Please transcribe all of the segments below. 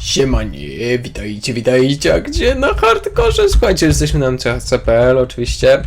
Siemanie, witajcie, witajcie, a gdzie na hardkorze? Słuchajcie, jesteśmy na MCHC.pl oczywiście.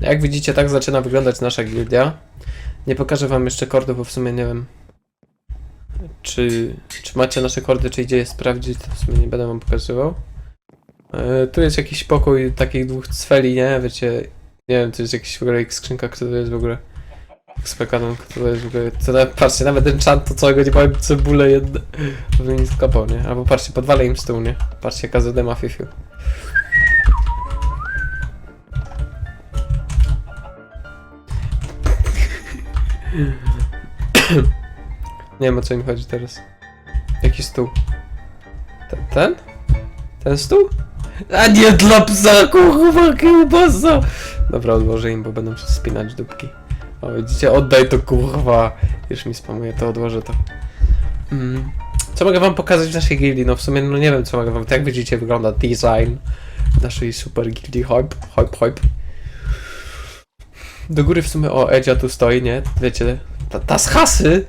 Jak widzicie, tak zaczyna wyglądać nasza gildia. Nie pokażę wam jeszcze kordu, bo w sumie nie wiem, czy, czy macie nasze kordy, czy idzie je sprawdzić, to w sumie nie będę wam pokazywał. E, tu jest jakiś pokój takich dwóch cweli, nie? Wiecie, nie wiem, to jest jakiś w ogóle ich skrzynka, kto to jest w ogóle. Spekaną, kto to jest w ogóle. Patrzcie, nawet ten czant to całego nie powiem cebulę jedne. Żeby nie skopał, nie? Albo patrzcie, podwalę im stół, nie? Patrzcie, jaka ZD ma fifiu. Nie wiem o co im chodzi teraz. Jaki stół? Ten? Ten, ten stół? A nie dla psa, kurwa, kiełbasa! Dobra, odłożę im, bo będą spinać dupki. O, widzicie, oddaj to kurwa. Już mi spamuje, to odłożę to. Mm. Co mogę wam pokazać w naszej gildii? No w sumie, no nie wiem co mogę wam... Jak widzicie, wygląda design naszej super gildii. Hype, hype, hype. Do góry w sumie, o, Edzia tu stoi, nie? Wiecie, ta, ta z hasy!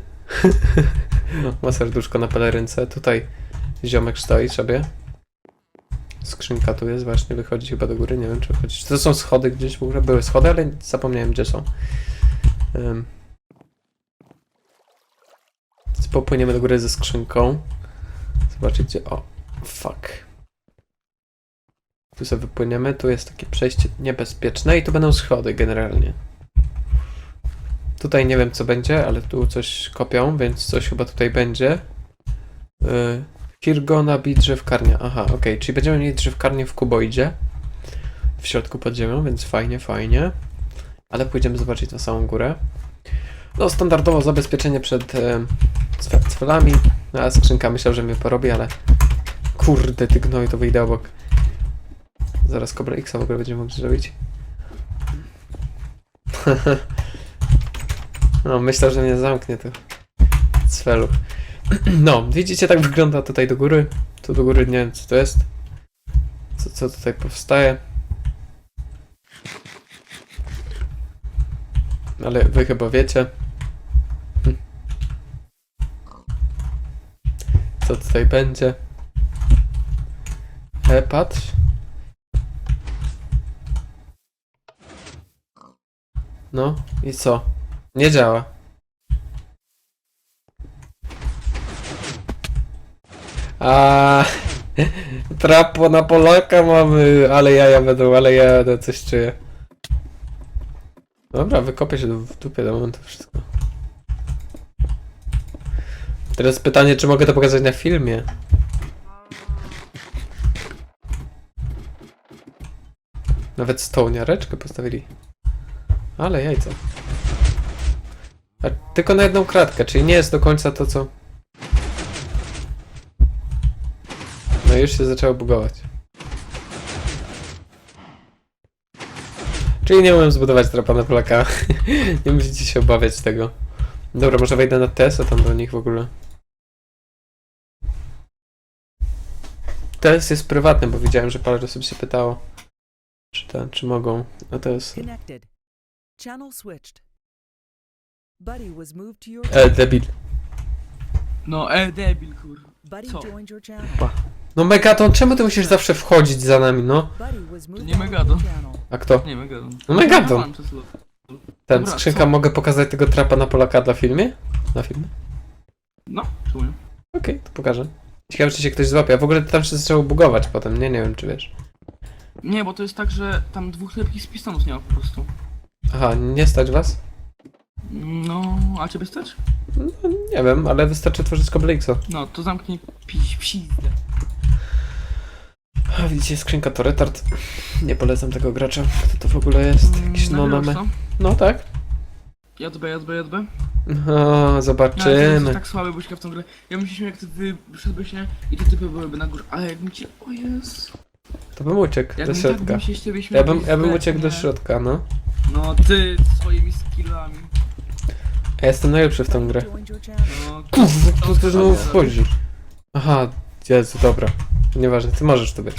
Ma serduszko na pelerynce. Tutaj ziomek stoi sobie. Skrzynka tu jest, właśnie wychodzi chyba do góry, nie wiem czy wychodzi. To są schody gdzieś w ogóle? Były schody, ale zapomniałem gdzie są. Um. Popłyniemy do góry ze skrzynką. Zobaczycie, o, fuck. Tu sobie wypłyniemy, tu jest takie przejście niebezpieczne i tu będą schody generalnie. Tutaj nie wiem co będzie, ale tu coś kopią, więc coś chyba tutaj będzie. Yy, Kirgona bi drzewkarnia. Aha, okej, czyli będziemy mieli drzewkarnię w kuboidzie. W środku pod ziemią, więc fajnie, fajnie. Ale pójdziemy zobaczyć na samą górę. No, standardowo zabezpieczenie przed e, cwelami. No, a skrzynka myślał, że mnie porobi, ale kurde, ty gnoj, to wyjdę obok. Zaraz Cobra X w ogóle będziemy mogli zrobić. no, myślał, że mnie zamknie to cwelu. no, widzicie, tak wygląda tutaj do góry. Tu do góry nie wiem, co to jest. Co, co tutaj powstaje. Ale wy chyba wiecie. Co tutaj będzie? E, patrz. No i co? Nie działa. A trapo na Polaka mamy, ale jaja będą, ale ja coś czuję. Dobra, wykopię się w dupie do momentu wszystko. Teraz pytanie, czy mogę to pokazać na filmie? Nawet stołniareczkę postawili. Ale jajca. A tylko na jedną kratkę, czyli nie jest do końca to, co... No już się zaczęło bugować. Czyli nie umiem zbudować trapa na Polaka. nie musicie się obawiać tego. Dobra, może wejdę na TS, a tam do nich w ogóle. TS jest prywatny, bo widziałem, że parę osób się pytało, czy, ten, czy mogą. A to jest... Connected. Channel switched. Buddy was moved to your E, debil. No, e, debil, kurwa. Buddy co? joined your channel. No Megaton, czemu ty musisz zawsze wchodzić za nami, no? Moved nie Megadon. A kto? Nie, mega. No lot. Ten, Dobra, skrzynka, co? mogę pokazać tego trapa na Polaka dla filmie? Na filmie? No, czemu nie? Okej, to pokażę. Ciekawe, czy się ktoś złapie. A w ogóle tam się zaczęło bugować potem, nie? Nie wiem, czy wiesz. Nie, bo to jest tak, że tam dwóch lepkich z pistonów nie ma po prostu. Aha, nie stać was? No, a ciebie stać? No, nie wiem, ale wystarczy tworzyć Koblixa. No, to zamknij piś, psizdę. A widzicie, skrzynka to retard. Nie polecam tego gracza. Kto to w ogóle jest? Jakiś Mm, no nagrywasz No tak. to? JB, JB, JB. No, No, to zobaczymy. jest tak słaby buźka w tą grę. Ja śmiał, jak ty wy- wyszedłeś, nie? I te typy byłyby na górze. Ale jakbym cię... O Jezu. To bym uciekł do tak środka. bym się. Ja bym, ja bym to uciekł do środka, no. No, ty swoimi skillami. Ja jestem najlepszy w tą grę. No, Kurwa, kto tu znowu wchodzi? Aha, Jezu, dobra. Nieważne, ty możesz tu być.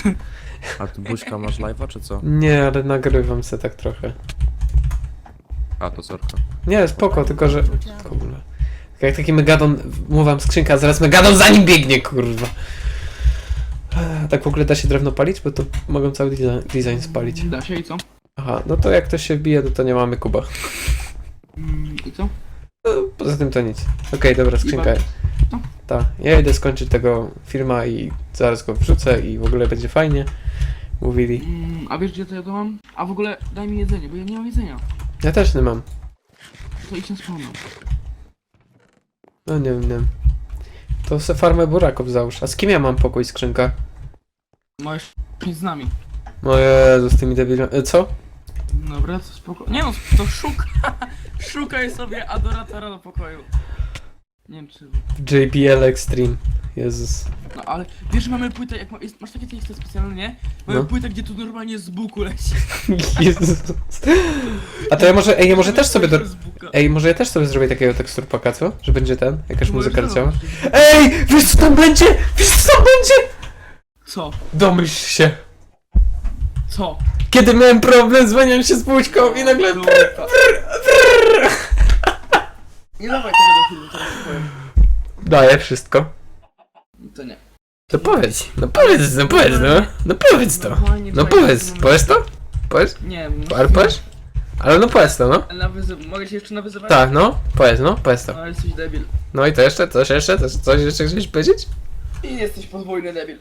A ty Buźka masz live'a czy co? Nie, ale nagrywam se tak trochę. A to sorka. Nie, spoko, tylko że... Channel. Kurde. Jak taki Megadon, mówiłam skrzynka, a zaraz Megadon za nim biegnie, kurwa. A Tak w ogóle da się drewno palić? Bo to mogą cały design, design spalić. Da się i co? Aha, no to jak ktoś się wbije, to, to nie mamy kuba. Mm, I co? No, poza tym to nic. Okej, dobra, skrzynka. I. Tak, ja idę skończyć tego filma i zaraz go wrzucę i w ogóle będzie fajnie. Mówili. Mm, a wiesz gdzie to ja to mam? A w ogóle daj mi jedzenie, bo ja nie mam jedzenia. Ja też nie mam. To idź na spawna. No nie wiem, nie wiem. To se farmę buraków załóż. A z kim ja mam pokój skrzynka? Możesz iść z nami. O Jezu, z tymi debilami. E, Co? Dobra, to spoko. Nie no, to szuka. Szukaj sobie adoratora do pokoju. Nie wiem czy... JBL Extreme. Jezus. No ale wiesz, że mamy płytę, jak ma, jest, masz takie teksty specjalne, nie? Mamy No. płytę, gdzie tu normalnie z buku leci. Jezus. A to ja może, ej, ja może też sobie do... Z buka. Ej, może ja też sobie zrobię takiego teksturpaka, co? Że będzie ten, jakaś Możesz muzyka leciała. zrobić. Ej, wiesz co tam będzie? Wiesz co tam będzie? Co? Domyśl się. Co? Kiedy miałem problem, dzwoniłem się z Buźką i nagle... Kurwa. Nie dawaj Daję wszystko. To nie. No powiedz, no powiedz, no powiedz, no. No powiedz to. Normalnie No powiedz, mam- powiedz to? Powiedz? Nie, Ale powiedz? Ale no powiedz to, no. Mogę się jeszcze nawyzywać? Tak, no, powiedz, no, powiedz to. No, ale jesteś debil. No i to jeszcze, coś jeszcze, coś, coś jeszcze chciałeś powiedzieć? I jesteś podwójny debil.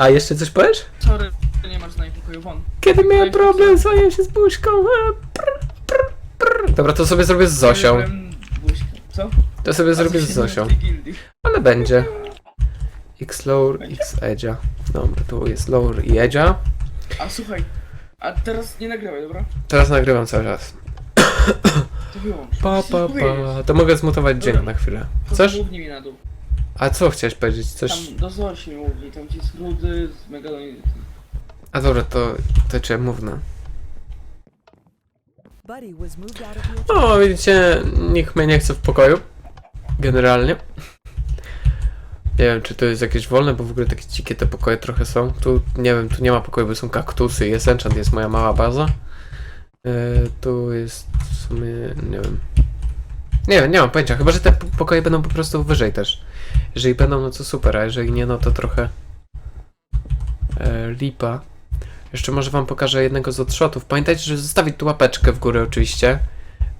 A jeszcze coś powiesz? Sorry, że nie masz z nami pokoju, won. Kiedy miałem problem, dzwoniłem się z Buźką. a, prr, prr, prr. Dobra, to sobie zrobię z Zosią. Byłem buźką. Co? To sobie A zrobię z Zosią. Ale będzie. X lower, X edge'a. Dobra, tu jest lower i edge'a. A słuchaj, a teraz nie nagrywaj, dobra? Teraz nagrywam cały czas. To wyłącz. Pa, pa, pa. To mogę zmutować dzień na chwilę. Chcesz? Mi na dół. A co chciałeś powiedzieć? Coś... Tam do Zosi mówi, tam ci jest rudy z megalonii. A dobra, to, to cię of your O, widzicie, nikt mnie nie chce w pokoju. Generalnie. Nie wiem, czy to jest jakieś wolne, bo w ogóle takie dzikie te pokoje trochę są. Tu, nie wiem, tu nie ma pokoju, bo są kaktusy, jest enchant, jest moja mała baza. Yy, tu jest w sumie, nie wiem. Nie wiem, nie mam pojęcia, chyba, że te pokoje będą po prostu wyżej też. Jeżeli będą, no to super, a jeżeli nie, no to trochę e, lipa. Jeszcze może wam pokażę jednego z odshotów. Pamiętajcie, żeby zostawić tu łapeczkę w górę oczywiście,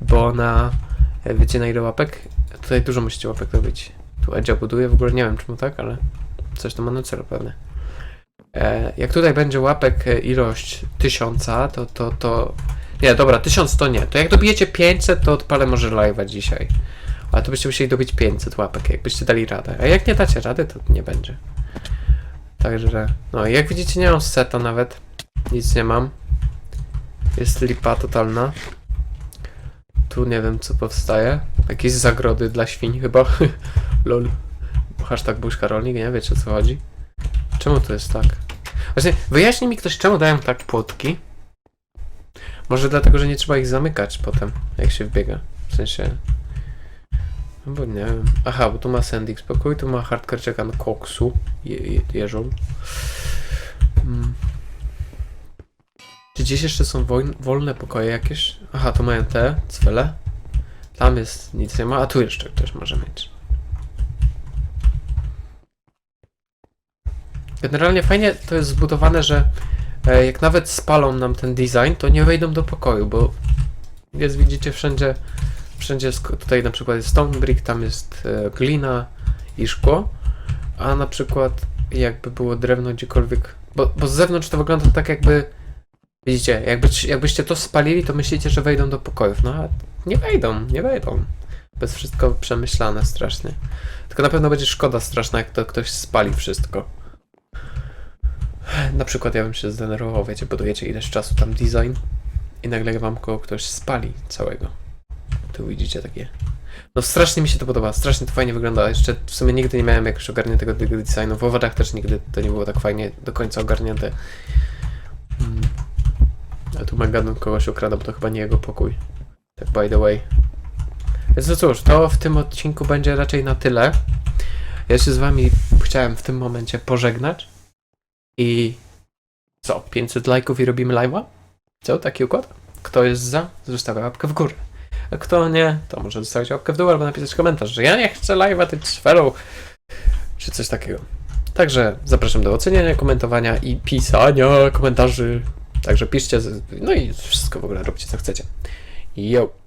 bo na... e, Wiecie na ile łapek? Tutaj dużo musicie łapek robić. Tu Edzia buduje, w ogóle nie wiem czemu tak, ale coś to ma na celu pewnie. E, jak tutaj będzie łapek e, ilość tysiąca, to, to, to... Nie, dobra, tysiąc to nie. To jak dobijecie 500, to odpalę może live'a dzisiaj. Ale to byście musieli dobić 500 łapek, jakbyście dali radę. A jak nie dacie rady, to nie będzie. Także, no jak widzicie nie mam seta nawet. Nic nie mam. Jest lipa totalna. Tu nie wiem co powstaje. Jakieś zagrody dla świń chyba. Lol. Hashtag buźka rolnik, nie wiecie o co chodzi. Czemu to jest tak? Właśnie, wyjaśnij mi ktoś czemu dają tak płotki. Może dlatego, że nie trzeba ich zamykać potem, jak się wbiega. W sensie... No bo nie wiem. Aha, bo tu ma Sandix pokój, tu ma hardcore czeka na koksu. Je, je, jeżą. Mm. Czy gdzieś jeszcze są wolne pokoje jakieś? Aha, to mają te, cwele. Tam jest, nic nie ma, a tu jeszcze ktoś może mieć. Generalnie fajnie to jest zbudowane, że e, jak nawet spalą nam ten design, to nie wejdą do pokoju, bo jest, widzicie, wszędzie, wszędzie tutaj na przykład jest stone brick, tam jest e, glina i szkło, a na przykład jakby było drewno gdziekolwiek, bo, bo z zewnątrz to wygląda tak jakby Widzicie, jakby, jakbyście to spalili, to myślicie, że wejdą do pokojów. No a nie wejdą, nie wejdą. Bez wszystko przemyślane strasznie. Tylko na pewno będzie szkoda straszna, jak to ktoś spali wszystko. Na przykład ja bym się zdenerwował, wiecie, budujecie ileś czasu tam design i nagle wam ktoś spali całego. Tu widzicie takie. No strasznie mi się to podoba, strasznie to fajnie wygląda. Jeszcze w sumie nigdy nie miałem jakoś ogarniętego tego designu. W owadach też nigdy to nie było tak fajnie do końca ogarnięte. A tu Megadon kogoś okrada, bo to chyba nie jego pokój. Tak by the way. Więc no cóż, to w tym odcinku będzie raczej na tyle. Ja się z wami chciałem w tym momencie pożegnać. I co, 500 lajków i robimy live'a? Co, taki układ? Kto jest za, zostawia łapkę w górę. A kto nie, to może zostawić łapkę w dół albo napisać komentarz, że ja nie chcę live'a, ty czwerą, czy coś takiego. Także zapraszam do oceniania, komentowania i pisania komentarzy. Także piszcie, no i wszystko w ogóle robicie, co chcecie. Yo!